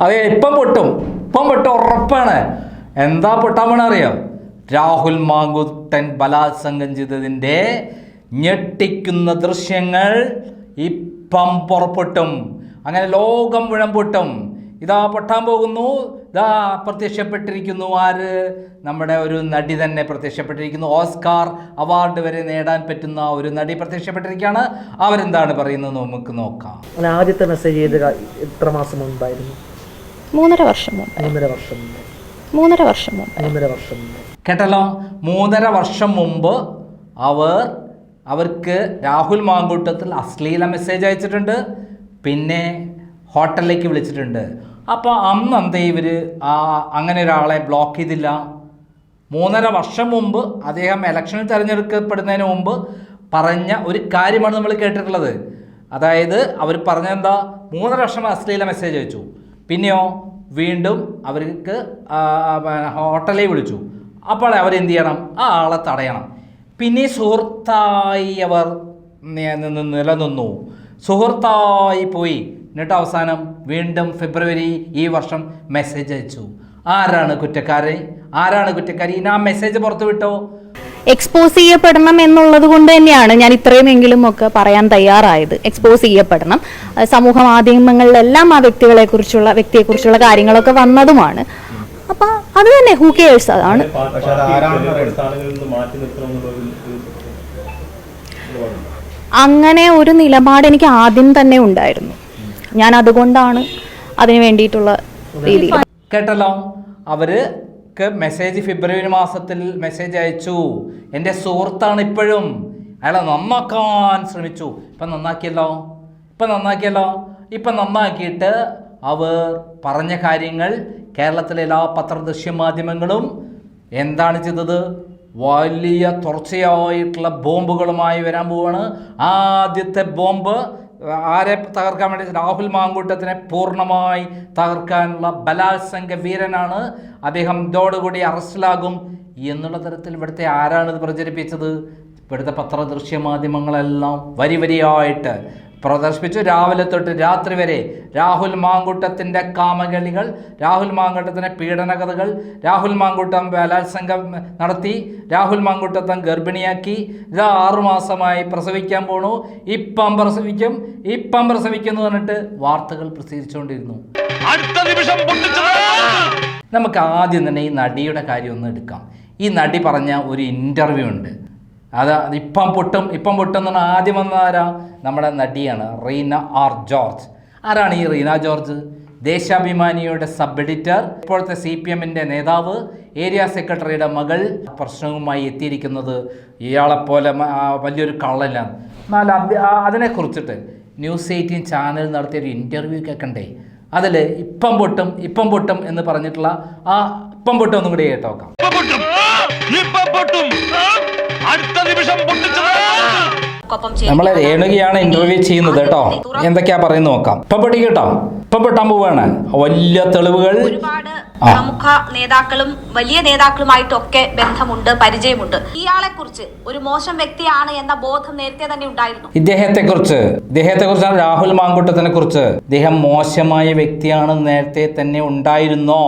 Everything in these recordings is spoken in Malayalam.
അതെ ഇപ്പം പൊട്ടും. ഇപ്പം പൊട്ടും ഉറപ്പാണ്. എന്താ പൊട്ടാൻ പോണ അറിയാം? രാഹുൽ മാങ്കുട്ടൻ ബലാത്സംഗം ചെയ്തതിന്റെ ഞെട്ടിക്കുന്ന ദൃശ്യങ്ങൾ ഇപ്പം പുറപ്പെട്ടും. അങ്ങനെ ലോകം മുഴം പൊട്ടും. ഇതാ പൊട്ടാൻ പോകുന്നു. ഇതാ പ്രത്യക്ഷപ്പെട്ടിരിക്കുന്നു ആര്? നമ്മുടെ ഒരു നടി തന്നെ പ്രത്യക്ഷപ്പെട്ടിരിക്കുന്നു. ഓസ്കാർ അവാർഡ് വരെ നേടാൻ പറ്റുന്ന ഒരു നടി പ്രത്യക്ഷപ്പെട്ടിരിക്കുകയാണ്. അവരെന്താണ് പറയുന്നത്? നമുക്ക് നോക്കാം. ആദ്യത്തെ മെസ്സേജ് ചെയ്ത് എത്ര മാസം മുമ്പായിരുന്നു മൂന്നര വർഷം മുമ്പ് മൂന്നര വർഷം മുമ്പ് മൂന്നര വർഷം മുമ്പ് മൂന്നര വർഷം മുമ്പ് കേട്ടല്ലോ? മൂന്നര വർഷം മുമ്പ് അവർ അവർക്ക് രാഹുൽ മാങ്കൂട്ടത്തിൽ അശ്ലീല മെസ്സേജ് അയച്ചിട്ടുണ്ട്. പിന്നെ ഹോട്ടലിലേക്ക് വിളിച്ചിട്ടുണ്ട്. അപ്പോൾ അന്ന് എന്തേ ഇവർ ആ അങ്ങനെ ഒരാളെ ബ്ലോക്ക് ചെയ്തില്ല. മൂന്നര വർഷം മുമ്പ് അദ്ദേഹം ഇലക്ഷനിൽ തിരഞ്ഞെടുക്കപ്പെടുന്നതിന് മുമ്പ് പറഞ്ഞ ഒരു കാര്യമാണ് നമ്മൾ കേട്ടിട്ടുള്ളത്. അതായത് അവർ പറഞ്ഞെന്താ മൂന്നര വർഷം അശ്ലീല മെസ്സേജ് അയച്ചു. പിന്നെയോ വീണ്ടും അവർക്ക് ഹോട്ടലിൽ വിളിച്ചു. അപ്പോൾ അവർ എന്ത് ചെയ്യണം? ആ ആളെ തടയണം. പിന്നെ സുഹൃത്തായി അവർ നിലനിന്നു. സുഹൃത്തായി പോയി. എന്നിട്ട് അവസാനം വീണ്ടും ഫെബ്രുവരി ഈ വർഷം മെസ്സേജ് അയച്ചു. ആരാണ് കുറ്റക്കാരെ ആരാണ് കുറ്റക്കാരി? ആ മെസ്സേജ് പുറത്തു വിട്ടോ? എക്സ്പോസ് ചെയ്യപ്പെടണം എന്നുള്ളത് കൊണ്ട് തന്നെയാണ് ഞാൻ ഇത്രയുമെങ്കിലും ഒക്കെ പറയാൻ തയ്യാറായത്. എക്സ്പോസ് ചെയ്യപ്പെടണം. സമൂഹ മാധ്യമങ്ങളിലെല്ലാം ആ വ്യക്തികളെ കുറിച്ചുള്ള വ്യക്തിയെ കുറിച്ചുള്ള കാര്യങ്ങളൊക്കെ വന്നതുമാണ്. അപ്പൊ അത് തന്നെ ഹൂ കെയേഴ്സ് അതാണ്. അങ്ങനെ ഒരു നിലപാട് എനിക്ക് ആദ്യം തന്നെ ഉണ്ടായിരുന്നു. ഞാൻ അതുകൊണ്ടാണ് അതിന് വേണ്ടിയിട്ടുള്ള രീതിയിൽ കേട്ടല്ലോ. അവർക്ക് മെസ്സേജ് ഫെബ്രുവരി മാസത്തിൽ മെസ്സേജ് അയച്ചു. എന്റെ സുഹൃത്താണ് ഇപ്പോഴും. അയാളെ നന്നാക്കാൻ ശ്രമിച്ചു. ഇപ്പം നന്നാക്കിയല്ലോ? ഇപ്പം നന്നാക്കിയല്ലോ? ഇപ്പം നന്നാക്കിയിട്ട് അവർ പറഞ്ഞ കാര്യങ്ങൾ കേരളത്തിലെ എല്ലാ പത്രദൃശ്യ മാധ്യമങ്ങളും എന്താണ് ചെയ്തത്? വലിയ തുടർച്ചയായിട്ടുള്ള ബോംബുകളുമായി വരാൻ പോവാണ്. ആദ്യത്തെ ബോംബ് ആരെ തകർക്കാൻ വേണ്ടി രാഹുൽ മാങ്കൂട്ടത്തിനെ പൂർണമായി തകർക്കാനുള്ള ബലാത്സംഗ വീരനാണ് അദ്ദേഹം. ഇതോടുകൂടി അറസ്റ്റിലാകും എന്നുള്ള തരത്തിൽ ഇവിടുത്തെ ആരാണ് ഇത് പ്രചരിപ്പിച്ചത്? ഇവിടുത്തെ പത്രദൃശ്യ മാധ്യമങ്ങളെല്ലാം വരി വരിയായിട്ട് പ്രദർശിപ്പിച്ചു. രാവിലെ തൊട്ട് രാത്രി വരെ രാഹുൽ മാങ്കൂട്ടത്തിന്റെ കാമകളികൾ രാഹുൽ മാങ്കൂട്ടത്തിന്റെ പീഡനകഥകൾ രാഹുൽ മാങ്കൂട്ടം ബലാത്സംഗം നടത്തി രാഹുൽ മാങ്കൂട്ടത്തം ഗർഭിണിയാക്കി. ഇത് ആറുമാസമായി പ്രസവിക്കാൻ പോണു. ഇപ്പം പ്രസവിക്കും. ഇപ്പം പ്രസവിക്കും എന്ന് പറഞ്ഞിട്ട് വാർത്തകൾ പ്രസിദ്ധീകരിച്ചുകൊണ്ടിരുന്നു. നമുക്ക് ആദ്യം തന്നെ ഈ നടിയുടെ കാര്യം ഒന്ന് എടുക്കാം. ഈ നടി പറഞ്ഞ ഒരു ഇന്റർവ്യൂ ഉണ്ട്. അത് ഇപ്പം പൊട്ടും ഇപ്പം പൊട്ടും എന്ന് പറഞ്ഞാൽ ആദ്യം വന്ന ആരാ? നമ്മുടെ നടിയാണ് റീന ആർ ജോർജ്. ആരാണ് ഈ റീന ജോർജ്? ദേശാഭിമാനിയുടെ സബ് എഡിറ്റർ ഇപ്പോഴത്തെ സി പി എമ്മിന്റെ നേതാവ് ഏരിയ സെക്രട്ടറിയുടെ മകൾ. പ്രശ്നവുമായി എത്തിയിരിക്കുന്നത് ഇയാളെപ്പോലെ വലിയൊരു കള്ളലാണ് എന്നാൽ അത് അതിനെക്കുറിച്ചിട്ട് ന്യൂസ് എയ്റ്റീൻ ചാനൽ നടത്തിയൊരു ഇന്റർവ്യൂ കേൾക്കണ്ടേ? അതിൽ ഇപ്പം പൊട്ടും ഇപ്പം പൊട്ടും എന്ന് പറഞ്ഞിട്ടുള്ള ആ ഇപ്പം പൊട്ടും ഒന്നും കൂടി കേട്ടോക്കാം. കൊപ്പം നമ്മളെ രേണുകയാണ് ഇന്റർവ്യൂ ചെയ്യുന്നത് കേട്ടോ. എന്തൊക്കെയാ പറയുന്നത് നോക്കാം. ഇപ്പൊ പെട്ടി കേട്ടോ ഇപ്പൊ പൊട്ടാൻ പോവാണ്. വലിയ തെളിവുകൾ. ഒരുപാട് പ്രമുഖ നേതാക്കളും വലിയ നേതാക്കളുമായിട്ടൊക്കെ ബന്ധമുണ്ട് പരിചയമുണ്ട്. ഇയാളെ കുറിച്ച് ഒരു മോശം വ്യക്തിയാണ് എന്ന ബോധം നേരത്തെ തന്നെ ഉണ്ടായിരുന്നു. ഇദ്ദേഹത്തെ കുറിച്ച് ഇദ്ദേഹത്തെ കുറിച്ചാണ് രാഹുൽ മാങ്കുട്ടത്തിനെ കുറിച്ച് ഇദ്ദേഹം മോശമായ വ്യക്തിയാണ് നേരത്തെ തന്നെ ഉണ്ടായിരുന്നോ?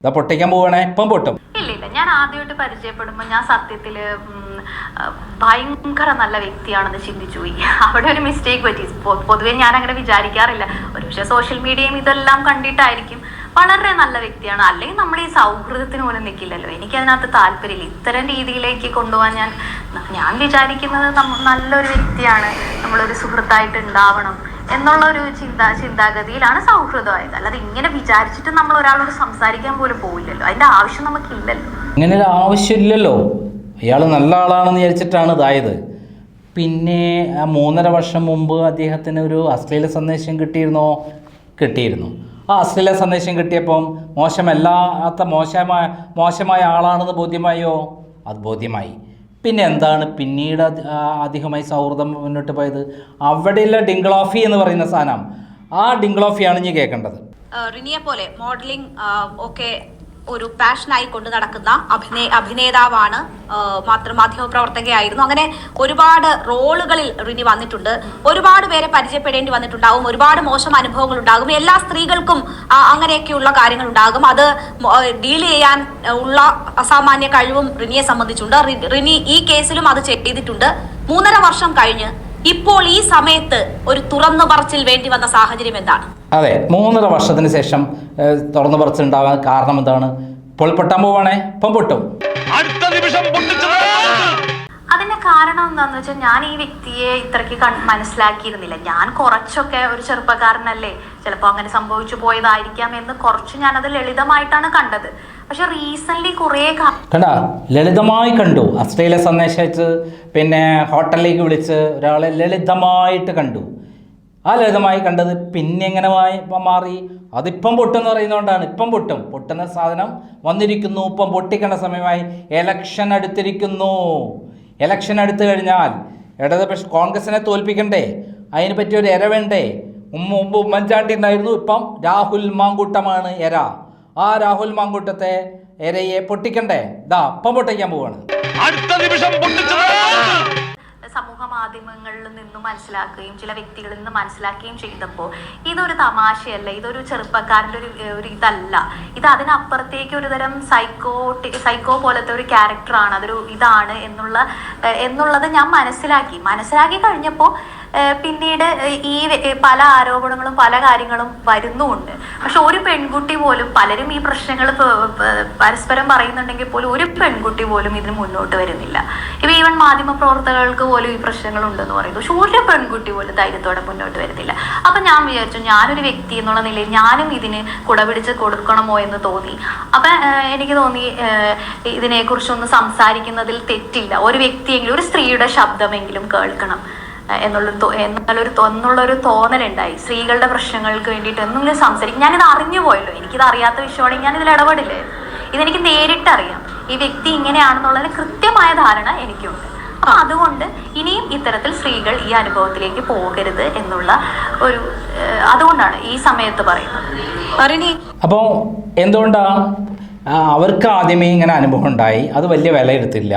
ഇതാ പൊട്ടിക്കാൻ പോവണേ. ഇപ്പം പൊട്ടും. ഇല്ല ഇല്ല ഞാൻ ആദ്യമായിട്ട് പരിചയപ്പെടുമ്പോൾ ഞാൻ സത്യത്തിൽ ഭയങ്കര നല്ല വ്യക്തിയാണെന്ന് ചിന്തിച്ചു പോയി. അവിടെ ഒരു മിസ്റ്റേക്ക് പറ്റി. പൊതുവെ ഞാൻ അങ്ങനെ വിചാരിക്കാറില്ല. ഒരുപക്ഷെ സോഷ്യൽ മീഡിയയും ഇതെല്ലാം കണ്ടിട്ടായിരിക്കും. വളരെ നല്ല വ്യക്തിയാണ്. അല്ലെങ്കിൽ നമ്മൾ ഈ സൗഹൃദത്തിന് പോലും നിൽക്കില്ലല്ലോ എനിക്ക് അതിനകത്ത് താല്പര്യമില്ല. ഇത്തരം രീതിയിലേക്ക് കൊണ്ടുപോകാൻ ഞാൻ ഞാൻ വിചാരിക്കുന്നത് നല്ലൊരു വ്യക്തിയാണ്. നമ്മളൊരു സുഹൃത്തായിട്ട് ഉണ്ടാവണം. എന്നുള്ള ഒരു ചിന്താ ചിന്താഗതിയിലാണ് സൗഹൃദമായത്. അല്ലാതെ ഇങ്ങനെ വിചാരിച്ചിട്ട് നമ്മൾ ഒരാളോട് സംസാരിക്കാൻ പോലും പോയില്ലല്ലോ അതിന്റെ ആവശ്യം നമുക്കില്ലല്ലോ. ഇങ്ങനെ ഒരു ആവശ്യമില്ലല്ലോ. അയാൾ നല്ല ആളാണെന്ന് വിചാരിച്ചിട്ടാണ് ഇതായത്. പിന്നെ മൂന്നര വർഷം മുമ്പ് അദ്ദേഹത്തിന് ഒരു അശ്ലീല സന്ദേശം കിട്ടിയിരുന്നോ? കിട്ടിയിരുന്നു. ആ അശ്ലീല സന്ദേശം കിട്ടിയപ്പം മോശമല്ലാത്ത മോശമായ മോശമായ ആളാണെന്ന് ബോധ്യമായോ? അത് ബോധ്യമായി. പിന്നെ എന്താണ് പിന്നീട് അധികമായി സൗഹൃദം മുന്നോട്ട് പോയത്? അവിടെയുള്ള ഡിംഗ്ലോഫി എന്ന് പറയുന്ന സാധനം. ആ ഡിംഗ്ലോഫിയാണ് ഇനി കേൾക്കേണ്ടത്. റിനിയെ പോലെ മോഡലിംഗ് ഒക്കെ ഒരു പാഷനായി കൊണ്ട് നടക്കുന്ന അഭിനയ അഭിനേതാവാണ് ആ, പ്രവർത്തകയായിരുന്നു അങ്ങനെ ഒരുപാട് റോളുകളിൽ റിനി വന്നിട്ടുണ്ട്. ഒരുപാട് പേരെ പരിചയപ്പെടേണ്ടി വന്നിട്ടുണ്ടാകും ഒരുപാട് മോശം അനുഭവങ്ങൾ ഉണ്ടാകും. എല്ലാ സ്ത്രീകൾക്കും അങ്ങനെയൊക്കെയുള്ള കാര്യങ്ങൾ ഉണ്ടാകും. അത് ഡീൽ ചെയ്യാൻ ഉള്ള അസാമാന്യ കഴിവും റിനിയെ സംബന്ധിച്ചുണ്ട്. റിനി ഈ കേസിലും അത് ചെയ്തിട്ടുണ്ട്. മൂന്നര വർഷം കഴിഞ്ഞ് ഇപ്പോൾ ഈ സമയത്ത് ഒരു തുറന്നു പറച്ചിൽ വേണ്ടി വന്ന സാഹചര്യം എന്താണ്? അതെ മൂന്നര വർഷത്തിന് ശേഷം തുറന്നു പറച്ചിൽ ഉണ്ടാകാൻ കാരണം എന്താണ്? ഇപ്പോൾ പൊട്ടാൻ പോവാണേ ഇപ്പം പൊട്ടും അതിന്റെ കാരണം എന്താന്ന് വെച്ചാൽ ഞാൻ ഈ വ്യക്തിയെ ഇത്രയ്ക്ക് മനസ്സിലാക്കിയിരുന്നില്ല. ഞാൻ കുറച്ചൊക്കെ ഒരു ചെറുപ്പക്കാരനല്ലേ. ചിലപ്പോൾ അങ്ങനെ സംഭവിച്ചു പോയതായിരിക്കാം എന്ന് കുറച്ച് ഞാനത് ലളിതമായിട്ടാണ് കണ്ടത്. പക്ഷെ റീസെന്റ് കുറേ കണ്ട ലളിതമായി കണ്ടു. അശ്ലീല സന്ദേശം അയച്ച് പിന്നെ ഹോട്ടലിലേക്ക് വിളിച്ച് ഒരാളെ ലളിതമായിട്ട് കണ്ടു. ആ ലളിതമായി കണ്ടത് പിന്നെ എങ്ങനെ മാറി? അതിപ്പം പൊട്ടെന്ന് പറയുന്നതുകൊണ്ടാണ് ഇപ്പം പൊട്ടും. പൊട്ടുന്ന സാധനം വന്നിരിക്കുന്നു. ഇപ്പം പൊട്ടിക്കേണ്ട സമയമായി. എലക്ഷൻ അടുത്തിരിക്കുന്നു. എലക്ഷൻ അടുത്ത് കഴിഞ്ഞാൽ ഇടതുപക്ഷ കോൺഗ്രസിനെ തോൽപ്പിക്കണ്ടേ? അതിന് പറ്റിയ ഒരു എര വേണ്ടേ? മുമ്പ് ഉമ്മൻചാണ്ടി ഉണ്ടായിരുന്നു. ഇപ്പം രാഹുൽ മാങ്കൂട്ടമാണ് എര. ആ രാഹുൽ മാങ്കൂട്ടത്തെ എരയെ പൊട്ടിക്കണ്ടേ? ദാ അപ്പം പൊട്ടിക്കാൻ പോവാണ്. അടുത്ത സമൂഹ മാധ്യമങ്ങളിൽ നിന്ന് മനസ്സിലാക്കുകയും ചില വ്യക്തികളിൽ നിന്ന് മനസ്സിലാക്കുകയും ചെയ്തപ്പോൾ ഇതൊരു തമാശയല്ല ഇതൊരു ചെറുപ്പക്കാരന്റെ ഒരു ഒരു ഇതല്ല. ഇത് അതിനപ്പുറത്തേക്ക് ഒരു തരം സൈക്കോ സൈക്കോ പോലത്തെ ഒരു ക്യാരക്ടറാണ് അതൊരു ഇതാണ് എന്നുള്ള എന്നുള്ളത് ഞാൻ മനസ്സിലാക്കി. മനസ്സിലാക്കി കഴിഞ്ഞപ്പോൾ പിന്നീട് ഈ പല ആരോപണങ്ങളും പല കാര്യങ്ങളും വരുന്നുമുണ്ട്. പക്ഷെ ഒരു പെൺകുട്ടി പോലും പലരും ഈ പ്രശ്നങ്ങൾ പരസ്പരം പറയുന്നുണ്ടെങ്കിൽ പോലും ഒരു പെൺകുട്ടി പോലും ഇതിന് മുന്നോട്ട് വരുന്നില്ല. ഇപ്പൊ ഈവൻ മാധ്യമ പ്രവർത്തകർക്ക് പോലും ഈ പ്രശ്നങ്ങൾ ഉണ്ടെന്ന് പറയുന്നു. പക്ഷെ ഒരു പെൺകുട്ടി പോലും ധൈര്യത്തോടെ മുന്നോട്ട് വരുന്നില്ല. അപ്പൊ ഞാൻ വിചാരിച്ചു ഞാനൊരു വ്യക്തി എന്നുള്ള നിലയിൽ ഞാനും ഇതിന് കുടപിടിച്ച് കൊടുക്കണമോ എന്ന് തോന്നി. അപ്പൊ എനിക്ക് തോന്നി ഇതിനെക്കുറിച്ചൊന്ന് സംസാരിക്കുന്നതിൽ തെറ്റില്ല. ഒരു വ്യക്തിയെങ്കിലും ഒരു സ്ത്രീയുടെ ശബ്ദമെങ്കിലും കേൾക്കണം. എന്നുള്ള എന്നുള്ളൊരു എന്നുള്ളൊരു തോന്നലുണ്ടായി. സ്ത്രീകളുടെ പ്രശ്നങ്ങൾക്ക് വേണ്ടിയിട്ട് എന്തെങ്കിലും സംസാരിക്കും. ഞാനിത് അറിഞ്ഞു പോയല്ലോ. എനിക്കിത് അറിയാത്ത വിഷയമാണെങ്കിൽ ഞാൻ ഇതിൽ ഇടപെടില്ലേ ഇതെനിക്ക് നേരിട്ടറിയാം. ഈ വ്യക്തി ഇങ്ങനെയാണെന്നുള്ളതിന് കൃത്യമായ ധാരണ എനിക്കുണ്ട്. അപ്പൊ അതുകൊണ്ട് ഇനിയും ഇത്തരത്തിൽ സ്ത്രീകൾ ഈ അനുഭവത്തിലേക്ക് പോകരുത് എന്നുള്ള ഒരു അതുകൊണ്ടാണ് ഈ സമയത്ത് പറയുന്നത്. അപ്പോ അപ്പോൾ എന്തുകൊണ്ടാണ് അവർക്ക് ആദ്യമേ ഇങ്ങനെ അനുഭവം ഉണ്ടായി? അത് വലിയ വിലയിരുത്തില്ല.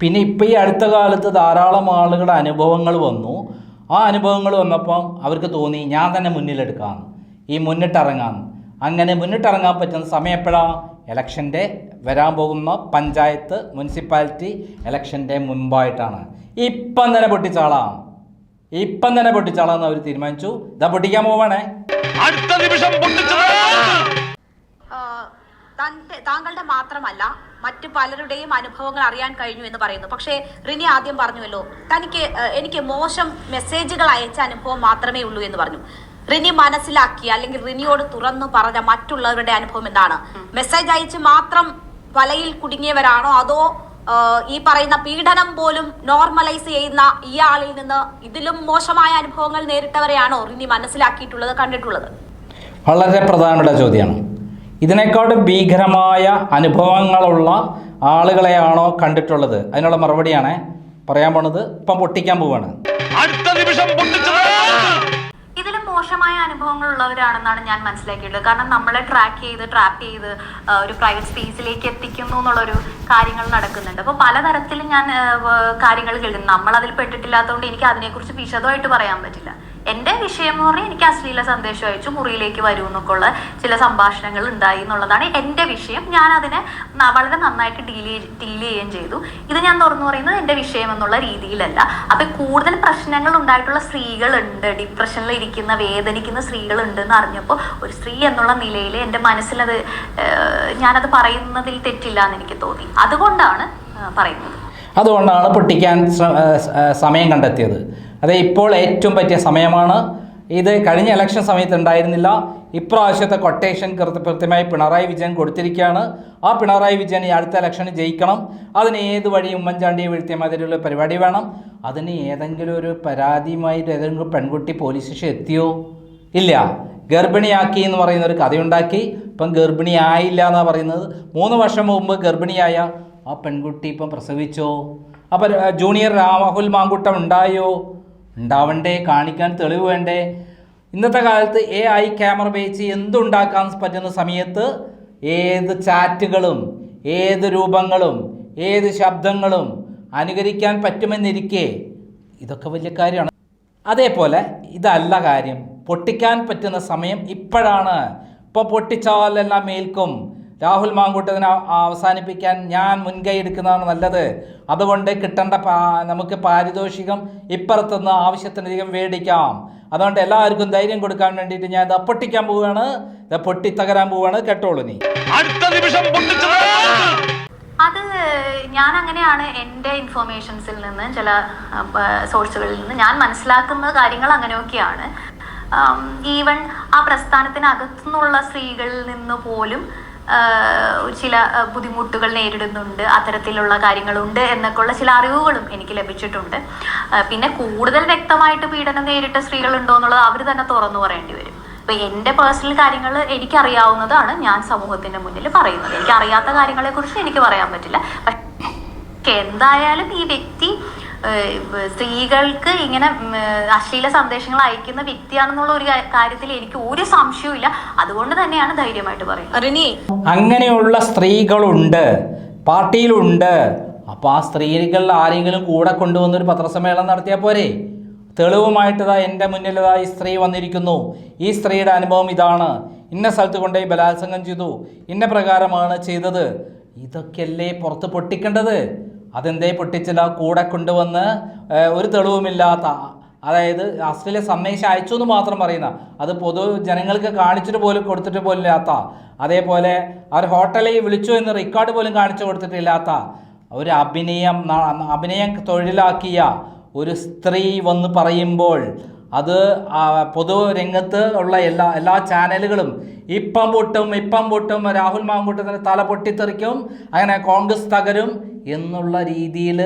പിന്നെ ഇപ്പോൾ ഈ അടുത്ത കാലത്ത് ധാരാളം ആളുകളുടെ അനുഭവങ്ങൾ വന്നു. ആ അനുഭവങ്ങൾ വന്നപ്പം അവർക്ക് തോന്നി ഞാൻ തന്നെ മുന്നിലെടുക്കാം ഈ മുന്നിട്ടിറങ്ങാം അങ്ങനെ മുന്നിട്ടിറങ്ങാൻ പറ്റുന്ന സമയം എപ്പോഴാണ് ഇലക്ഷന്റെ വരാൻ പോകുന്ന പഞ്ചായത്ത് മുനിസിപ്പാലിറ്റി ഇലക്ഷന്റെ മുൻപായിട്ടാണ്. ഇപ്പം തന്നെ പൊട്ടിച്ചാളാം. ഇപ്പം തന്നെ പൊട്ടിച്ചാളാന്ന് അവർ തീരുമാനിച്ചു. ഇതാ പൊട്ടിക്കാൻ പോവാണേ. ആ, തന്റെ താങ്കളുടെ മാത്രമല്ല മറ്റു പലരുടെയും അനുഭവങ്ങൾ അറിയാൻ കഴിഞ്ഞു എന്ന് പറയുന്നു. പക്ഷേ റിനി ആദ്യം പറഞ്ഞുവല്ലോ തനിക്ക് എനിക്ക് മോശം മെസ്സേജുകൾ അയച്ച അനുഭവം മാത്രമേ ഉള്ളൂ എന്ന് പറഞ്ഞു. റിനി മനസ്സിലാക്കി അല്ലെങ്കിൽ റിനിയോട് തുറന്നു പറഞ്ഞ മറ്റുള്ളവരുടെ അനുഭവം എന്താണ്? മെസ്സേജ് അയച്ച് മാത്രം വലയിൽ കുടുങ്ങിയവരാണോ? അതോ ഈ പറയുന്ന പീഡനം പോലും നോർമലൈസ് ചെയ്യുന്ന ഇയാളിൽ നിന്ന് ഇതിലും മോശമായ അനുഭവങ്ങൾ നേരിട്ടവരെയാണോ റിനി മനസ്സിലാക്കിയിട്ടുള്ളത് കണ്ടിട്ടുള്ളത്? വളരെ പ്രധാനപ്പെട്ട ചോദ്യമാണ്. ഇതിനേക്കാളും ഭീകരമായ അനുഭവങ്ങളുള്ള ആളുകളെയാണോ കണ്ടിട്ടുള്ളത്? അതിനുള്ള മറുപടിയാണ് പറയാൻ പോണത്. ഇപ്പം പൊട്ടിക്കാൻ പോവാണ്. ഇതിലും മോശമായ അനുഭവങ്ങൾ ഉള്ളവരാണെന്നാണ് ഞാൻ മനസ്സിലാക്കിയിട്ടുള്ളത്. കാരണം നമ്മളെ ട്രാക്ക് ചെയ്ത് ട്രാപ്പ് ചെയ്ത് ഒരു പ്രൈവറ്റ് സ്പേസിലേക്ക് എത്തിക്കുന്നു എന്നുള്ളൊരു കാര്യങ്ങൾ നടക്കുന്നുണ്ട്. അപ്പോൾ പലതരത്തിലും ഞാൻ കാര്യങ്ങൾ കേൾക്കുന്നു നമ്മൾ അതിൽ പെട്ടിട്ടില്ലാത്തതുകൊണ്ട് എനിക്ക് അതിനെക്കുറിച്ച് വിശദമായിട്ട് പറയാൻ പറ്റില്ല. എന്റെ വിഷയം എന്ന് പറഞ്ഞാൽ എനിക്ക് അശ്ലീല സന്ദേശം അയച്ചു മുറിയിലേക്ക് വരൂ എന്നൊക്കെ ഉള്ള ചില സംഭാഷണങ്ങൾ ഉണ്ടായി എന്നുള്ളതാണ് എന്റെ വിഷയം. ഞാൻ അതിനെ വളരെ നന്നായിട്ട് ഡീൽ ഡീൽ ചെയ്യുകയും ചെയ്തു. ഇത് ഞാൻ തുറന്നു പറയുന്നത് എന്റെ വിഷയം എന്നുള്ള രീതിയിലല്ല. അപ്പൊ കൂടുതൽ പ്രശ്നങ്ങൾ ഉണ്ടായിട്ടുള്ള സ്ത്രീകളുണ്ട്. ഡിപ്രഷനിൽ ഇരിക്കുന്ന വേദനിക്കുന്ന സ്ത്രീകളുണ്ട് എന്ന് അറിഞ്ഞപ്പോൾ ഒരു സ്ത്രീ എന്നുള്ള നിലയിൽ എന്റെ മനസ്സിലത് ഞാനത് പറയുന്നതിൽ തെറ്റില്ല എന്ന് എനിക്ക് തോന്നി. അതുകൊണ്ടാണ് പറയുന്നത്. അതുകൊണ്ടാണ് പൊട്ടിക്കാൻ സമയം കണ്ടെത്തിയത്. അതെ ഇപ്പോൾ ഏറ്റവും പറ്റിയ സമയമാണ്. ഇത് കഴിഞ്ഞ ഇലക്ഷൻ സമയത്ത് ഉണ്ടായിരുന്നില്ല. ഇപ്രാവശ്യത്തെ കൊട്ടേഷൻ കൃത്യ- കൃത്യമായി പിണറായി വിജയൻ കൊടുത്തിരിക്കുകയാണ്. ആ പിണറായി വിജയൻ ഈ അടുത്ത ഇലക്ഷന് ജയിക്കണം. അതിന് ഏത് വഴി ഉമ്മൻചാണ്ടിയെ വീഴ്ത്തിയ മാതിരിയുള്ള പരിപാടി വേണം. അതിന് ഏതെങ്കിലും ഒരു പരാതിയുമായിട്ട് ഏതെങ്കിലും പെൺകുട്ടി പോലീസ് സ്റ്റേഷൻ എത്തിയോ? ഇല്ല. ഗർഭിണിയാക്കി എന്ന് പറയുന്ന ഒരു കഥയുണ്ടാക്കി. ഇപ്പം ഗർഭിണിയായില്ല എന്നാണ് പറയുന്നത്. മൂന്ന് വർഷം മുമ്പ് ഗർഭിണിയായ ആ പെൺകുട്ടി ഇപ്പം പ്രസവിച്ചോ? അപ്പം ജൂനിയർ രാഹുൽ മാങ്കുട്ടം ഉണ്ടായോ? ഉണ്ടാവണ്ടേ കാണിക്കാൻ തെളിവ് വേണ്ടേ? ഇന്നത്തെ കാലത്ത് എ ഐ ക്യാമറ ഉപയോഗിച്ച് എന്തുണ്ടാക്കാൻ പറ്റുന്ന സമയത്ത് ഏത് ചാറ്റുകളും ഏത് രൂപങ്ങളും ഏത് ശബ്ദങ്ങളും അനുകരിക്കാൻ പറ്റുമെന്നിരിക്കേ ഇതൊക്കെ വലിയ കാര്യമാണ്. അതേപോലെ ഇതല്ല കാര്യം. പൊട്ടിക്കാൻ പറ്റുന്ന സമയം ഇപ്പോഴാണ്. ഇപ്പോൾ പൊട്ടിച്ചാലെല്ലാം മേൽക്കും. രാഹുൽ മാങ്കൂട്ടതിനെ അവ- അവസാനിപ്പിക്കാൻ ഞാൻ മുൻകൈ എടുക്കുന്നതാണ് നല്ലത്. അതുകൊണ്ട് കിട്ടേണ്ട പാ- നമുക്ക് പാരിതോഷികം ഇപ്പുറത്തുനിന്ന് ആവശ്യത്തിനധികം മേടിക്കാം അതുകൊണ്ട് എല്ലാവർക്കും ധൈര്യം കൊടുക്കാൻ വേണ്ടിയിട്ട് ഞാൻ ഇത് പൊട്ടിക്കാൻ പോവുകയാണ്. ഇത് പൊട്ടിത്തകരാൻ പോവുകയാണ്. കേട്ടോളൂ നീ അടുത്ത നിമിഷം അത് ഞാൻ അങ്ങനെയാണ് എന്റെ ഇൻഫോർമേഷൻസിൽ നിന്ന് ചില സോഴ്സുകളിൽ നിന്ന് ഞാൻ മനസ്സിലാക്കുന്ന കാര്യങ്ങൾ അങ്ങനെയൊക്കെയാണ്. ഈവൻ ആ പ്രസ്ഥാനത്തിനകത്തുനിന്നുള്ള സ്ത്രീകളിൽ നിന്ന് പോലും ചില ബുദ്ധിമുട്ടുകൾ നേരിടുന്നുണ്ട് അത്തരത്തിലുള്ള കാര്യങ്ങളുണ്ട് എന്നൊക്കെയുള്ള ചില അറിവുകളും എനിക്ക് ലഭിച്ചിട്ടുണ്ട്. പിന്നെ കൂടുതൽ വ്യക്തമായിട്ട് പീഡനം നേരിട്ട സ്ത്രീകൾ ഉണ്ടോ എന്നുള്ളത് അവർ തന്നെ തുറന്നു പറയേണ്ടി വരും. ഇപ്പൊ എന്റെ പേഴ്സണൽ കാര്യങ്ങൾ എനിക്കറിയാവുന്നതാണ് ഞാൻ സമൂഹത്തിന്റെ മുന്നിൽ പറയുന്നത്. എനിക്ക് അറിയാത്ത കാര്യങ്ങളെ കുറിച്ച് എനിക്ക് പറയാൻ പറ്റില്ല. പക്ഷെ എന്തായാലും ഈ വ്യക്തി സ്ത്രീകൾക്ക് ഇങ്ങനെ അശ്ലീല സന്ദേശങ്ങൾ അയക്കുന്ന വ്യക്തിയാണെന്നുള്ള ഒരു കാര്യത്തിൽ എനിക്ക് ഒരു സംശയവും ഇല്ല അതുകൊണ്ട് തന്നെയാണ് ധൈര്യമായിട്ട് പറയുന്നത്. അങ്ങനെയുള്ള സ്ത്രീകളുണ്ട് പാർട്ടിയിലുണ്ട്. അപ്പൊ ആ സ്ത്രീകൾ ആരെങ്കിലും കൂടെ കൊണ്ടുവന്നൊരു പത്രസമ്മേളനം നടത്തിയാൽ പോരെ? തെളിവുമായിട്ട് ഇതാ എന്റെ മുന്നിൽ ഇതാ ഈ സ്ത്രീ വന്നിരിക്കുന്നു. ഈ സ്ത്രീയുടെ അനുഭവം ഇതാണ്. ഇന്ന സ്ഥലത്ത് കൊണ്ടുപോയി ബലാത്സംഗം ചെയ്തു. ഇന്ന പ്രകാരമാണ് ചെയ്തത്. ഇതൊക്കെയല്ലേ പുറത്ത് പൊട്ടിക്കേണ്ടത്? അതെന്തേ പൊട്ടിച്ചില്ല? കൂടെ കൊണ്ടുവന്ന് ഒരു തെളിവുമില്ലാത്ത അതായത് അശ്ലീല സന്ദേശം അയച്ചു എന്ന് മാത്രം പറയുന്ന അത് പൊതു ജനങ്ങൾക്ക് കാണിച്ചിട്ട് പോലും കൊടുത്തിട്ട് പോലും ഇല്ലാത്ത അതേപോലെ അവർ ഹോട്ടലിൽ വിളിച്ചു എന്ന് റെക്കോർഡ് പോലും കാണിച്ചു കൊടുത്തിട്ടില്ലാത്ത ഒരു അഭിനയം അഭിനയം തൊഴിലാക്കിയ ഒരു സ്ത്രീ വന്ന് പറയുമ്പോൾ അത് പൊതു രംഗത്ത് ഉള്ള എല്ലാ എല്ലാ ചാനലുകളും ഇപ്പം പൊട്ടും ഇപ്പം പൊട്ടും രാഹുൽ മാങ്കൂട്ടത്തിന്റെ തല പൊട്ടിത്തെറിക്കും അങ്ങനെ കോൺഗ്രസ് തകരും എന്നുള്ള രീതിയിൽ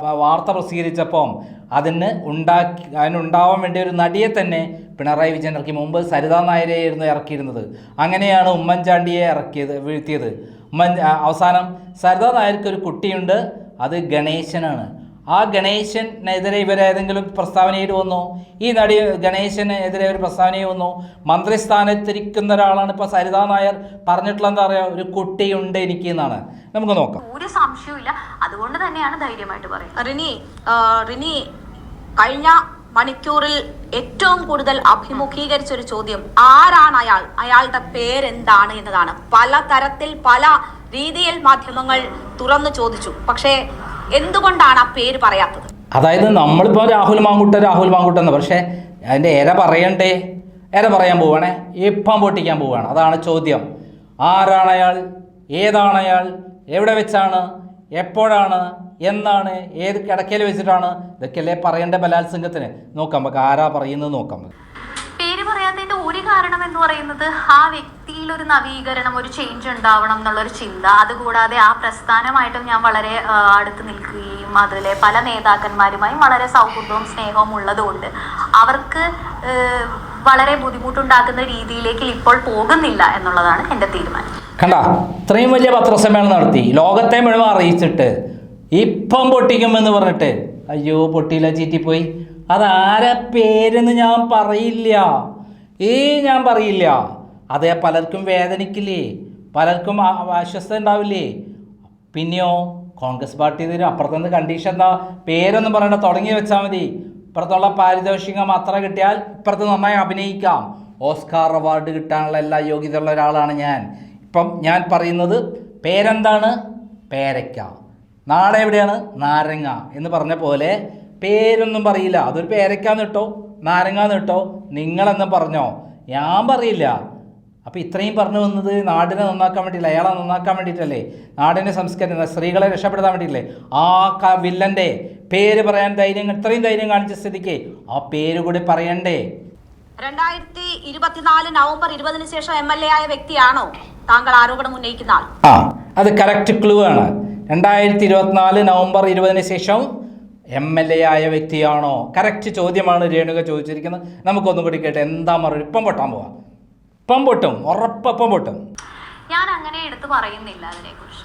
വാർത്ത പ്രസിദ്ധീകരിച്ചപ്പം അതിന് ഉണ്ടാക്കി അതിനുണ്ടാവാൻ വേണ്ടി ഒരു നടിയെ തന്നെ പിണറായി വിജയൻ ഇറക്കി. മുമ്പ് സരിതാ നായരെയായിരുന്നു ഇറക്കിയിരുന്നത്. അങ്ങനെയാണ് ഉമ്മൻചാണ്ടിയെ ഇറക്കിയത് വീഴ്ത്തിയത്. ഉമ്മൻ അവസാനം സരിതാ നായർക്ക് ഒരു കുട്ടിയുണ്ട്. അത് ഗണേശനാണ്. ആ ഗണേശനെതിരെ ഇവരേതെങ്കിലും പ്രസ്താവനയിൽ വന്നു? ഈ നടി ഗണേശനെതിരെ ഒരു പ്രസ്താവനയിൽ വന്നു. മന്ത്രിസ്ഥാനത്തിരിക്കുന്ന ഒരാളാണ് ഇപ്പോൾ സരിതാ നായർ. പറഞ്ഞിട്ടുള്ള എന്താ പറയുക ഒരു കുട്ടിയുണ്ട് എനിക്ക് എന്നാണ്. നമുക്ക് നോക്കാം. ഒരു സംശയവും ഇല്ല. അതുകൊണ്ട് തന്നെയാണ് ധൈര്യമായിട്ട് പറയുന്നത്. റിനി റിനി കഴിഞ്ഞ മണിക്കൂറിൽ ഏറ്റവും കൂടുതൽ അഭിമുഖീകരിച്ച ഒരു ചോദ്യം ആരാണ് അയാൾ? അയാളുടെ പേരെന്താണ് എന്നതാണ്. പല തരത്തിൽ പല രീതിയിൽ മാധ്യമങ്ങൾ തുറന്നു ചോദിച്ചു. പക്ഷേ എന്തുകൊണ്ടാണ് ആ പേര് പറയാത്തത്? അതായത് നമ്മളിപ്പോൾ രാഹുൽ മാങ്കുട്ട രാഹുൽ മാങ്കുട്ടെന്ന് പക്ഷേ അതിന്റെ എര പറയണ്ടേ? എര പറയാൻ പോവാണേ? ഇപ്പം പൊട്ടിക്കാൻ പോവുകയാണ് അതാണ് ചോദ്യം. ആരാണ് അയാൾ? ഏതാണ് അയാൾ? എവിടെ വെച്ചാണ്? എപ്പോഴാണ്? എന്നാണ്? ഏത് കിടക്കയിൽ വെച്ചിട്ടാണ്? ഇതൊക്കെയല്ലേ പറയേണ്ട ബലാത്സംഗത്തിന്? നോക്കാം നമുക്ക് ആരാ പറയുന്നത് നോക്കാം. പേര് ഒരു കാരണം എന്ന് പറയുന്നത് ആ വ്യക്തിയിൽ ഒരു നവീകരണം ഒരു ചേഞ്ച് ഉണ്ടാവണം എന്നുള്ളൊരു ചിന്ത. അതുകൂടാതെ ആ പ്രസ്ഥാനമായിട്ടും ഞാൻ വളരെ അടുത്ത് നിൽക്കുകയും അതിലെ പല നേതാക്കന്മാരുമായും വളരെ സൗഹൃദവും സ്നേഹവും ഉള്ളതുകൊണ്ട് അവർക്ക് വളരെ ബുദ്ധിമുട്ടുണ്ടാക്കുന്ന രീതിയിലേക്ക് ഇപ്പോൾ പോകുന്നില്ല എന്നുള്ളതാണ് എന്റെ തീരുമാനം. കണ്ട ഇത്രയും വലിയ പത്രസമ്മേളനം നടത്തി ലോകത്തെ മുഴുവൻ അറിയിച്ചിട്ട് ഇപ്പം പൊട്ടിക്കുമെന്ന് പറഞ്ഞിട്ട് അയ്യോ പൊട്ടിയില്ല ചീറ്റിപ്പോയി. അതാരെ പേരെന്ന് ഞാൻ പറയില്ല. ഏ ഞാൻ പറയില്ല. അതേ പലർക്കും വേദനിക്കില്ലേ? പലർക്കും അസ്വസ്ഥത ഉണ്ടാവില്ലേ പിന്നെയോ കോൺഗ്രസ് പാർട്ടി ഇതിന് അപ്പുറത്തുനിന്ന് കണ്ടീഷൻ എന്താ? പേരൊന്നും പറയണ്ട തുടങ്ങി വെച്ചാൽ മതി. ഇപ്പുറത്തുള്ള പാരിതോഷികം അത്ര കിട്ടിയാൽ ഇപ്പുറത്ത് നന്നായി അഭിനയിക്കാം. ഓസ്കാർ അവാർഡ് കിട്ടാനുള്ള എല്ലാ യോഗ്യതയുള്ള ഒരാളാണ് ഞാൻ. ഇപ്പം ഞാൻ പറയുന്നത് പേരെന്താണ്? പേരയ്ക്ക. നാളെ എവിടെയാണ് നാരങ്ങ എന്ന് പറഞ്ഞ പോലെ പേരൊന്നും പറയില്ല. അതൊരു പേരയ്ക്കാന്ന് ഇട്ടോ നാരങ്ങാന്ന് കേട്ടോ. നിങ്ങളെന്ന് പറഞ്ഞോ. ഞാൻ പറയില്ല. അപ്പോൾ ഇത്രയും പറഞ്ഞു വന്നത് നാടിനെ നന്നാക്കാൻ വേണ്ടിയില്ല അയാളെ നന്നാക്കാൻ വേണ്ടിയിട്ടല്ലേ? നാടിനെ സംസ്കരിക്കുന്ന സ്ത്രീകളെ രക്ഷപ്പെടുത്താൻ വേണ്ടിയില്ലേ ആ ക വില്ലന്റെ പേര് പറയാൻ ധൈര്യം ഇത്രയും ധൈര്യം കാണിച്ച സ്ഥിതിക്ക് ആ പേര് കൂടി പറയണ്ടേ. രണ്ടായിരത്തി ഇരുപത്തിനാല് നവംബർ ഇരുപതിന് ശേഷം എം എൽ എ ആയ വ്യക്തിയാണോ താങ്കൾ ആരോപണം ഉന്നയിക്കുന്ന ആ അത് കറക്റ്റ് ക്ലൂ ആണ്. രണ്ടായിരത്തി ഇരുപത്തിനാല് നവംബർ ഇരുപതിന് ശേഷം എം എൽ എ ആയ വ്യക്തിയാണോ? കറക്റ്റ് ചോദ്യമാണ് രേണുക ചോദിച്ചിരിക്കുന്നത്. നമുക്കൊന്നും കൂടി കേട്ടെ എന്താ മറുപടി? ഇപ്പം പൊട്ടാൻ പോവാം. ഇപ്പം പൊട്ടും. ഉറപ്പം പൊട്ടും. ഞാൻ അങ്ങനെ എടുത്തു പറയുന്നില്ല അതിനെക്കുറിച്ച്.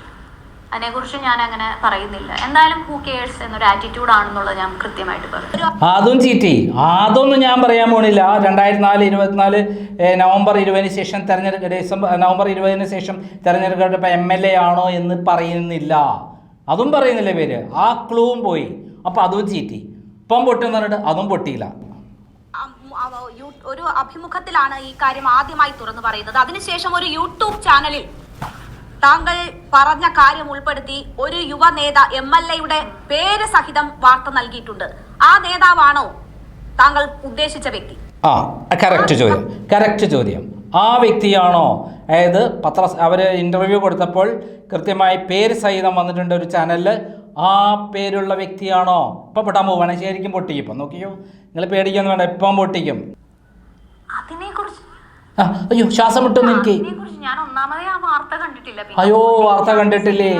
അതിനെക്കുറിച്ച് ഞാൻ അങ്ങനെ പറയുന്നില്ല. എന്തായാലും ഹൂ കേഴ്സ് എന്നൊരു ആറ്റിറ്റ്യൂഡ് ആണെന്നുള്ളത് ഞാൻ കൃത്യമായിട്ട് പറഞ്ഞു. അതും ചീറ്റി അതൊന്നും ഞാൻ പറയാൻ പോണില്ല. രണ്ടായിരത്തി നാല് ഇരുപത്തിനാല് നവംബർ ഇരുപതിന് ശേഷം തെരഞ്ഞെടുക്ക ഡിസംബർ നവംബർ ഇരുപതിന് ശേഷം തെരഞ്ഞെടുക്കപ്പോൾ എം എൽ എ ആണോ എന്ന് പറയുന്നില്ല. അതും പറയുന്നില്ല പേര്. ആ ക്ലൂവും പോയി. അപ്പോൾ അതും ചീറ്റി. ഇപ്പം പൊട്ടി പറഞ്ഞിട്ട് അതും പൊട്ടിയില്ല. ഒരു അഭിമുഖത്തിലാണ് ഈ കാര്യം ആദ്യമായി തുറന്നു പറയുന്നത്. അതിനുശേഷം ഒരു യൂട്യൂബ് ചാനലിൽ താങ്കൾ പറഞ്ഞ കാര്യം ഉൾപ്പെടുത്തി ഒരു യുവ നേതാ എം എൽ എയുടെ പേര് സഹിതം വാർത്ത നൽകിയിട്ടുണ്ട്. ആ നേതാവാണോ താങ്കൾ ഉദ്ദേശിച്ച വ്യക്തി? ആ കറക്റ്റ് ചോദ്യം. കറക്റ്റ് ചോദ്യം. ആ വ്യക്തിയാണോ? അതായത് പത്ര അവർ ഇന്റർവ്യൂ കൊടുത്തപ്പോൾ കൃത്യമായി പേര് സഹിതം വന്നിട്ടുണ്ട് ഒരു ചാനലിൽ ആ പേരുള്ള വ്യക്തിയാണോ? ഇപ്പം പൊട്ടാൻ പോവാണ് ശരിക്കും പൊട്ടിക്കും. ഇപ്പം നോക്കിയോ നിങ്ങൾ പേടിക്കൊന്നും വേണ്ട. ഇപ്പം പൊട്ടിക്കും. അയ്യോ ശ്വാസം മുട്ടുന്നു എനിക്ക് അയ്യോ, വാർത്ത കണ്ടിട്ടില്ലേ?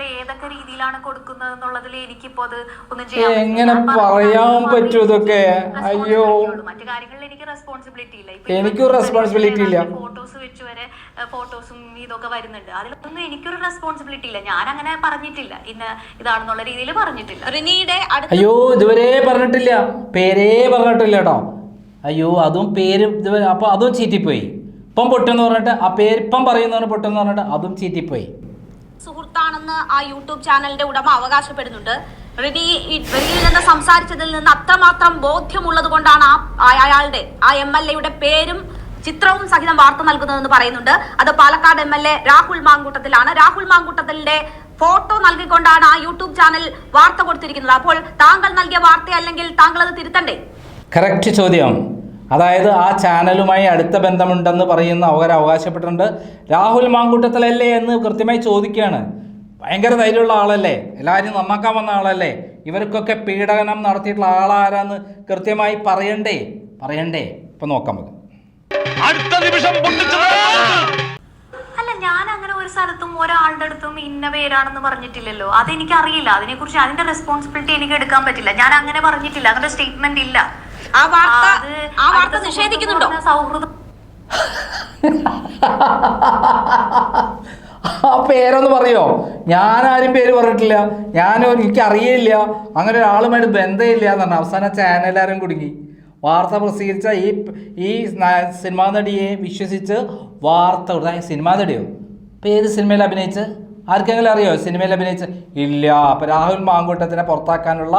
അത് കൊടുക്കുന്നത് ഏതൊക്കെ രീതിയിലാണ് കൊടുക്കുന്നത് എന്നുള്ളതിൽ എനിക്കിപ്പോ അത് ഒന്നും ചെയ്യാൻ. എങ്ങനെ പറയാൻ പറ്റും ഇതൊക്കെ? അയ്യോ. മറ്റു കാര്യങ്ങളിൽ എനിക്ക് റെസ്പോൺസിബിലിറ്റി ഇല്ല. എനിക്ക് റെസ്പോൺസിബിലിറ്റി ഇല്ല. ഫോട്ടോസ് വെച്ച് വരെ ഫോട്ടോസും ഇതൊക്കെ വരുന്നുണ്ട്. അതിലൊന്നും എനിക്കൊരു റെസ്പോൺസിബിലിറ്റി ഇല്ല. ഞാൻ അങ്ങനെ പറഞ്ഞിട്ടില്ല. ഇന്ന ഇതാണെന്നുള്ള രീതിയിൽ പറഞ്ഞിട്ടില്ല. റിനിയുടെ അയ്യോ ഇതുവരെ പറഞ്ഞിട്ടില്ല. പേരേ പറഞ്ഞിട്ടില്ല കേട്ടോ. അയ്യോ അതും പേര് ഇതുവരെ അപ്പോൾ അതും ചീറ്റിപ്പോയി. ഇപ്പം പൊട്ടെന്ന് പറഞ്ഞിട്ട് ആ പേര് ഇപ്പം പറയുന്നവന് പൊട്ടെന്ന് പറഞ്ഞിട്ട് അതും ചീറ്റിപ്പോയി. സുഹൃത്താണെന്ന് ആ യൂട്യൂബ് ചാനലിന്റെ ഉടമ അവകാശപ്പെടുന്നുണ്ട്. റിനി റെഡിയിൽ നിന്ന് സംസാരിച്ചതിൽ നിന്ന് അത്രമാത്രം ബോധ്യമുള്ളത് കൊണ്ടാണ് ആ ആ- അയാളുടെ ആ എം എൽ എയുടെ പേരും ചിത്രവും സഹിതം വാർത്ത നൽകുന്നതെന്ന് പറയുന്നുണ്ട്. അത് Palakkad M L A Rahul മാങ്കൂട്ടത്തിലാണ്. Rahul മാങ്കൂട്ടത്തിലെ ഫോട്ടോ നൽകിക്കൊണ്ടാണ് ആ യൂട്യൂബ് ചാനൽ വാർത്ത കൊടുത്തിരിക്കുന്നത്. അപ്പോൾ താങ്കൾ നൽകിയ വാർത്ത അല്ലെങ്കിൽ താങ്കൾ അത് തിരുത്തണ്ടേ? കറക്റ്റ് ചോദ്യം. അതായത് ആ ചാനലുമായി അടുത്ത ബന്ധമുണ്ടെന്ന് പറയുന്ന അവർ അവകാശപ്പെട്ടിട്ടുണ്ട്. രാഹുൽ മാങ്കൂട്ടത്തിലല്ലേ എന്ന് കൃത്യമായി ചോദിക്കുകയാണ്. ഭയങ്കര ധൈര്യമുള്ള ആളല്ലേ? എല്ലാവരും നന്നാക്കാൻ വന്ന ആളല്ലേ? ഇവർക്കൊക്കെ പീഡനം നടത്തിയിട്ടുള്ള ആളാരാന്ന് കൃത്യമായി പറയണ്ടേ? പറയണ്ടേ? ഇപ്പൊ നോക്കാം നമുക്ക്. അല്ല ഞാൻ അങ്ങനെ ഒരു സ്ഥലത്തും ഒരാളുടെ അടുത്തും ഇന്ന പേരാണെന്ന് പറഞ്ഞിട്ടില്ലല്ലോ. അതെനിക്ക് അറിയില്ല അതിനെക്കുറിച്ച് അതിന്റെ റെസ്പോൺസിബിലിറ്റി എനിക്ക് എടുക്കാൻ പറ്റില്ല. ഞാൻ അങ്ങനെ പറഞ്ഞിട്ടില്ല. അങ്ങനെ സ്റ്റേറ്റ്മെന്റ് ഇല്ല. ആ വാർത്ത ആ വാർത്ത നിഷേധിക്കുന്നുണ്ടോ? സൗഹൃദം ആ പേരൊന്ന് പറയോ? ഞാനാരും പേര് പറഞ്ഞിട്ടില്ല. ഞാൻ എനിക്ക് അറിയില്ല അങ്ങനെ ഒരാളുമായിട്ട് ബന്ധമില്ല എന്ന് പറഞ്ഞാൽ അവസാന ചാനലാരും കുടുങ്ങി. വാർത്ത പ്രസിദ്ധീകരിച്ച ഈ ഈ സിനിമാ നടിയെ വിശ്വസിച്ച് വാർത്ത കൊടുത്ത. സിനിമാ നടിയോ? ഏത് സിനിമയിൽ അഭിനയിച്ച്? ആർക്കെങ്കിലും അറിയോ? സിനിമയിൽ അഭിനയിച്ച്? ഇല്ല. അപ്പം രാഹുൽ മാങ്കൂട്ടത്തിനെ പുറത്താക്കാനുള്ള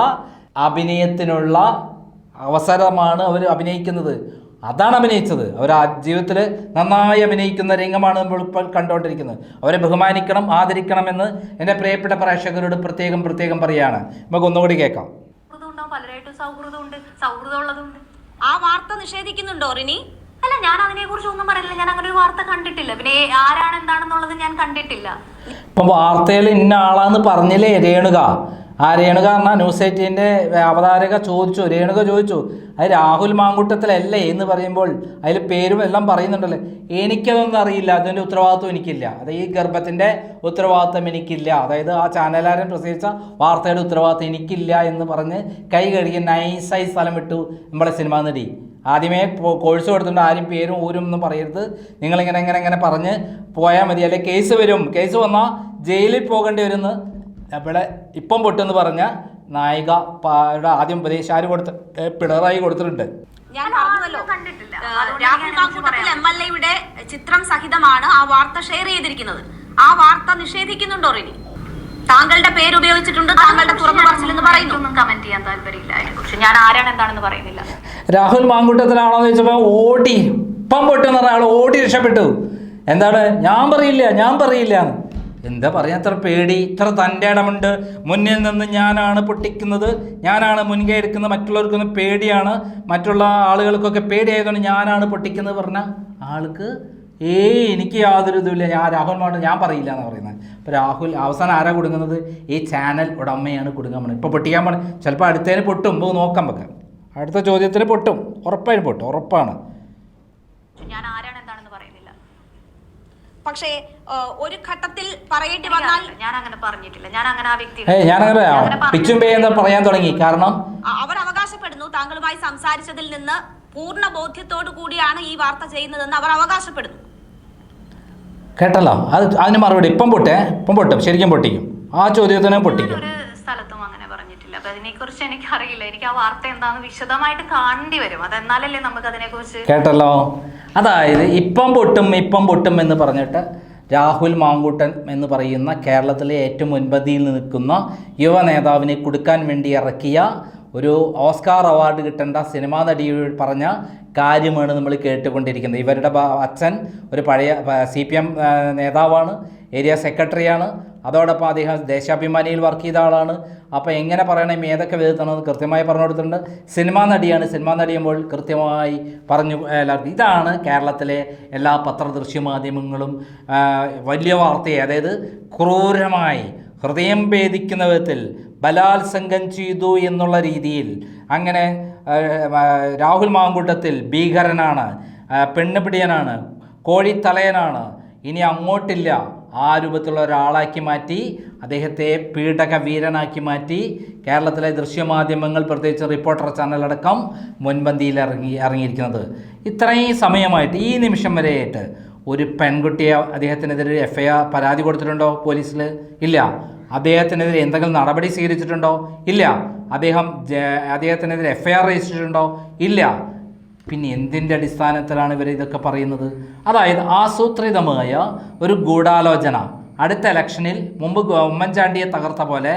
അഭിനയത്തിനുള്ള അവസരമാണ് അവർ അഭിനയിക്കുന്നത്. അതാണ് അഭിനയിച്ചത്. അവർ ആ ജീവിതത്തിൽ നന്നായി അഭിനയിക്കുന്ന രംഗമാണ് നമ്മൾ ഇപ്പോൾ കണ്ടുകൊണ്ടിരിക്കുന്നത്. അവരെ ബഹുമാനിക്കണം ആദരിക്കണം എന്ന് എന്റെ പ്രിയപ്പെട്ട പ്രേക്ഷകരോട് പ്രത്യേകം പ്രത്യേകം പറയുകയാണ്. നമുക്ക് ഒന്നുകൂടി കേൾക്കാം. ഉണ്ടാവും സൗഹൃദമുണ്ട്. സൗഹൃദമുള്ളതുണ്ട്. ആ വാർത്ത നിഷേധിക്കുന്നുണ്ടോ റിനി? അല്ല ഞാൻ അതിനെ കുറിച്ച് ഒന്നും പറയുന്നില്ല ഞാൻ അങ്ങനെ ഒരു വാർത്ത കണ്ടിട്ടില്ല. പിന്നെ ആരാണ് എന്താണെന്നുള്ളത് ഞാൻ കണ്ടിട്ടില്ല. ഇപ്പൊ വാർത്തയിൽ ഇന്ന ആളാന്ന് പറഞ്ഞില്ലേ രേണുക? ആ രേണുക എന്നാൽ ന്യൂസ് എയ്റ്റീന്റെ അവതാരക ചോദിച്ചു രേണുക ചോദിച്ചു അത് രാഹുൽ മാങ്കൂട്ടത്തിലല്ലേ? എന്ന് പറയുമ്പോൾ അതിൽ പേരും എല്ലാം പറയുന്നുണ്ടല്ലോ? എനിക്കതൊന്നും അറിയില്ല അതിന്റെ ഉത്തരവാദിത്വം എനിക്കില്ല. അത് ഈ ഗർഭത്തിന്റെ ഉത്തരവാദിത്വം എനിക്കില്ല. അതായത് ആ ചാനലുകാരൻ പ്രസിദ്ധീകരിച്ച വാർത്തയുടെ ഉത്തരവാദിത്വം എനിക്കില്ല എന്ന് പറഞ്ഞ് കൈ കഴുകി നൈസായി സ്ഥലം വിട്ടു നമ്മളെ സിനിമ നടി. ആദ്യമേ കോഴ്സ് കൊടുത്തിട്ടുണ്ട് ആരും പേരും ഊരും ഒന്നും പറയരുത്. നിങ്ങളിങ്ങനെ ഇങ്ങനെ ഇങ്ങനെ പറഞ്ഞ് പോയാൽ മതി. അല്ലെ കേസ് വരും. കേസ് വന്നാൽ ജയിലിൽ പോകേണ്ടി വരുമെന്ന് ഇവിടെ ഇപ്പം പൊട്ടെന്ന് പറഞ്ഞ നായിക ആദ്യം ഉപദേശം ആര് കൊടുത്ത് പിണറായി കൊടുത്തിട്ടുണ്ട്. ഞാൻ പറഞ്ഞല്ലോ കണ്ടിട്ടില്ല. രാഹുൽ എം എൽ എയുടെ ചിത്രം സഹിതമാണ് ആ വാർത്ത ഷെയർ ചെയ്തിരിക്കുന്നത്. ആ വാർത്ത നിഷേധിക്കുന്നുണ്ടോ റിനി? താങ്കളുടെ പേര് ഉപയോഗിച്ചിട്ടുണ്ട് താങ്കളുടെ തുറന്നു പറച്ചിലെന്ന് പറയുന്നു. ഒന്നും കമന്റ് ചെയ്യാൻ താല്പര്യമില്ല. അതിനെക്കുറിച്ച് ഞാൻ ആരാണ് എന്താണെന്ന് പറയുന്നില്ല. രാഹുൽ മാങ്കൂട്ടത്തിലാണോ എന്ന് ചോദിച്ചപ്പോൾ ഓടി ഇപ്പം പൊട്ടെന്ന് പറഞ്ഞ ആൾ ഓടി രക്ഷപ്പെട്ടു. എന്താണ്? ഞാൻ പറയില്ല ഞാൻ പറയില്ല എന്താ പറയാ ഇത്ര പേടി ഇത്ര തന്റെ ഇടമുണ്ട്. മുന്നിൽ നിന്ന് ഞാനാണ് പൊട്ടിക്കുന്നത്. ഞാനാണ് മുൻകൈ എടുക്കുന്നത് മറ്റുള്ളവർക്കൊന്നും പേടിയാണ്. മറ്റുള്ള ആളുകൾക്കൊക്കെ പേടിയായതുകൊണ്ട് ഞാനാണ് പൊട്ടിക്കുന്നത് പറഞ്ഞ ആൾക്ക് ഏയ് എനിക്ക് യാതൊരു ഇതുമില്ല. ഞാൻ രാഹുൽ മാട്ട് ഞാൻ പറയില്ല എന്ന് പറയുന്നത്. അപ്പോൾ രാഹുൽ അവസാനം ആരാ കൊടുക്കുന്നത്? ഈ ചാനൽ ഉടമയാണ് കൊടുക്കാൻ പോകുന്നത് ഇപ്പോൾ പൊട്ടിക്കാൻ പറഞ്ഞു ചിലപ്പോൾ അടുത്തതിന് പൊട്ടും. പോകും നോക്കാൻ വെക്കാം അടുത്ത ചോദ്യത്തിന് പൊട്ടും. ഉറപ്പായും പൊട്ടും. ഉറപ്പാണ്. ഞാൻ പറയുന്നില്ല പക്ഷേ ഒരു ഘട്ടത്തിൽ പറയേണ്ടി വന്നാൽ ഞാൻ അങ്ങനെ പറഞ്ഞിട്ടില്ല. ഞാൻ അങ്ങനെ ആ വ്യക്തി ഞാനങ്ങനെ പറയാൻ തുടങ്ങി? കാരണം അവർ അവകാശപ്പെടുന്നു. താങ്കളുമായി സംസാരിച്ചതിൽ നിന്ന് പൂർണ ബോധ്യത്തോടു കൂടിയാണ് ഈ വാർത്ത ചെയ്യുന്നതെന്ന് അവർ അവകാശപ്പെടുന്നു. കേട്ടല്ലോ? അത് അതിന് മറുപടി. ഇപ്പം പൊട്ടേ. ഇപ്പം പൊട്ടും. ശരിക്കും പൊട്ടിക്കും. ആ ചോദ്യത്തിന് പൊട്ടിക്കും. സ്ഥലത്തും അങ്ങനെ പറഞ്ഞിട്ടില്ല അതിനെ അതിനെക്കുറിച്ച് എനിക്ക് ആ വാർത്ത എന്താന്ന് വിശദമായിട്ട് കാണേണ്ടി വരും. അതെന്നാലല്ലേ നമുക്ക് അതിനെക്കുറിച്ച് കേട്ടല്ലോ? അതായത് ഇപ്പം പൊട്ടും ഇപ്പം പൊട്ടും എന്ന് പറഞ്ഞിട്ട് രാഹുൽ മാങ്കൂട്ടൻ എന്ന് പറയുന്ന കേരളത്തിലെ ഏറ്റവും മുൻപന്തിയിൽ നിൽക്കുന്ന യുവ നേതാവിനെ കൊടുക്കാൻ വേണ്ടി ഇറക്കിയ ഒരു ഓസ്കാർ അവാർഡ് കിട്ടേണ്ട സിനിമാ നടിയോട് പറഞ്ഞ കാര്യമാണ് നമ്മൾ കേട്ടുകൊണ്ടിരിക്കുന്നത്. ഇവരുടെ അച്ഛൻ ഒരു പഴയ സി പി എം നേതാവാണ് ഏരിയ സെക്രട്ടറിയാണ്. അതോടൊപ്പം അദ്ദേഹം ദേശാഭിമാനിയിൽ വർക്ക് ചെയ്ത ആളാണ്. അപ്പോൾ എങ്ങനെ പറയണം ഏതൊക്കെ വിധത്തിലാണെന്ന് കൃത്യമായി പറഞ്ഞു കൊടുത്തിട്ടുണ്ട്. സിനിമാ നടിയാണ്. സിനിമാ നടിയുമ്പോൾ കൃത്യമായി പറഞ്ഞു ഇതാണ് കേരളത്തിലെ എല്ലാ പത്ര ദൃശ്യമാധ്യമങ്ങളും ആ, വലിയ വാർത്തയെ അതായത് ക്രൂരമായി ഹൃദയം ഭേദിക്കുന്ന വിധത്തിൽ ബലാത്സംഗം ചെയ്തു എന്നുള്ള രീതിയിൽ അങ്ങനെ രാഹുൽ മാങ്കൂട്ടത്തിൽ ഭീകരനാണ് പെണ്ണുപിടിയനാണ് കോഴിത്തലയനാണ്. ഇനി അങ്ങോട്ടില്ല. ആ രൂപത്തിലുള്ള ഒരാളാക്കി മാറ്റി അദ്ദേഹത്തെ പീഡക വീരനാക്കി മാറ്റി. കേരളത്തിലെ ദൃശ്യമാധ്യമങ്ങൾ പ്രത്യേകിച്ച് റിപ്പോർട്ടർ ചാനലടക്കം മുൻപന്തിയിൽ ഇറങ്ങി ഇറങ്ങിയിരിക്കുന്നത്. ഇത്രയും സമയമായിട്ട് ഈ നിമിഷം വരെയായിട്ട് ഒരു പെൺകുട്ടിയെ അദ്ദേഹത്തിനെതിരെ എഫ് ഐ ആർ പരാതി കൊടുത്തിട്ടുണ്ടോ പോലീസിൽ ഇല്ല. അദ്ദേഹത്തിനെതിരെ എന്തെങ്കിലും നടപടി സ്വീകരിച്ചിട്ടുണ്ടോ? ഇല്ല. അദ്ദേഹം അദ്ദേഹത്തിനെതിരെ എഫ് ഐ ആർ രജിസ്റ്റർ ചെയ്തിട്ടുണ്ടോ ഇല്ല. പിന്നെ എന്തിന്റെ അടിസ്ഥാനത്തിലാണ് ഇവർ ഇതൊക്കെ പറയുന്നത്? അതായത് ആസൂത്രിതമായ ഒരു ഗൂഢാലോചന. അടുത്ത ഇലക്ഷനിൽ മുമ്പ് ഉമ്മൻചാണ്ടിയെ തകർത്ത പോലെ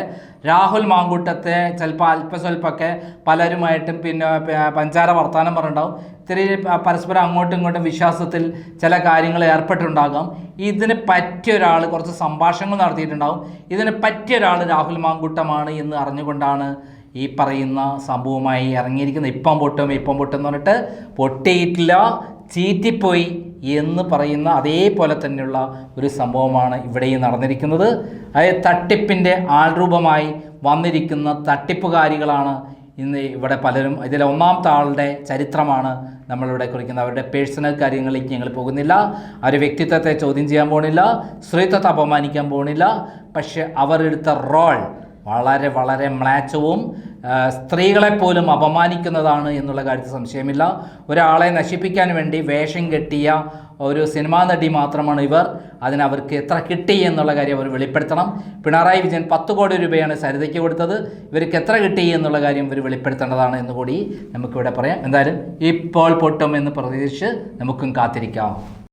രാഹുൽ മാങ്കൂട്ടത്തെ ചിലപ്പോൾ അല്പസ്വല്പമൊക്കെ പലരുമായിട്ടും പിന്നെ പഞ്ചാര വർത്തമാനം പറഞ്ഞിട്ടുണ്ടാവും. ഇത്തിരി പരസ്പരം അങ്ങോട്ടും ഇങ്ങോട്ടും വിശ്വാസത്തിൽ ചില കാര്യങ്ങൾ ഏർപ്പെട്ടിട്ടുണ്ടാകാം. ഇതിന് പറ്റിയ ഒരാൾ കുറച്ച് സംഭാഷണങ്ങൾ നടത്തിയിട്ടുണ്ടാകും ഇതിന് പറ്റിയ ഒരാൾ രാഹുൽ മാങ്കൂട്ടമാണ് എന്ന് അറിഞ്ഞുകൊണ്ടാണ് ഈ പറയുന്ന സംഭവമായി ഇറങ്ങിയിരിക്കുന്ന. ഇപ്പം പൊട്ടും ഇപ്പം പൊട്ടും എന്ന് പറഞ്ഞിട്ട് പൊട്ടിയിട്ടില്ല ചീറ്റിപ്പോയി എന്ന് പറയുന്ന അതേപോലെ തന്നെയുള്ള ഒരു സംഭവമാണ് ഇവിടെയും നടന്നിരിക്കുന്നത്. അതായത് തട്ടിപ്പിന്റെ ആൾരൂപമായി വന്നിരിക്കുന്ന തട്ടിപ്പുകാരികളാണ് ഇന്ന് ഇവിടെ പലരും. ഇതിലെ ഒന്നാമത്തെ ആളുടെ ചരിത്രമാണ് നമ്മളിവിടെ കുറിക്കുന്നത്. അവരുടെ പേഴ്സണൽ കാര്യങ്ങളിലേക്ക് ഞങ്ങൾ പോകുന്നില്ല. അവരുടെ വ്യക്തിത്വത്തെ ചോദ്യം ചെയ്യാൻ പോകുന്നില്ല. സ്ത്രീത്വത്തെ അപമാനിക്കാൻ പോകുന്നില്ല. പക്ഷേ അവരെടുത്ത റോൾ വളരെ വളരെ മ്ലാച്ചവും സ്ത്രീകളെ സ്ത്രീകളെപ്പോലും അപമാനിക്കുന്നതാണ് എന്നുള്ള കാര്യത്തിൽ സംശയമില്ല. ഒരാളെ നശിപ്പിക്കാൻ വേണ്ടി വേഷം കെട്ടിയ ഒരു സിനിമാ നടി മാത്രമാണ് ഇവർ. അതിനവർക്ക് എത്ര കിട്ടി എന്നുള്ള കാര്യം അവർ വെളിപ്പെടുത്തണം. പിണറായി വിജയൻ പത്ത് കോടി രൂപയാണ് സരിതയ്ക്ക് കൊടുത്തത്. ഇവർക്ക് എത്ര കിട്ടി എന്നുള്ള കാര്യം ഇവർ വെളിപ്പെടുത്തേണ്ടതാണ് എന്നുകൂടി നമുക്കിവിടെ പറയാം. എന്തായാലും ഇപ്പോൾ പൊട്ടും എന്ന് പ്രതീക്ഷിച്ച് നമുക്കും കാത്തിരിക്കാം.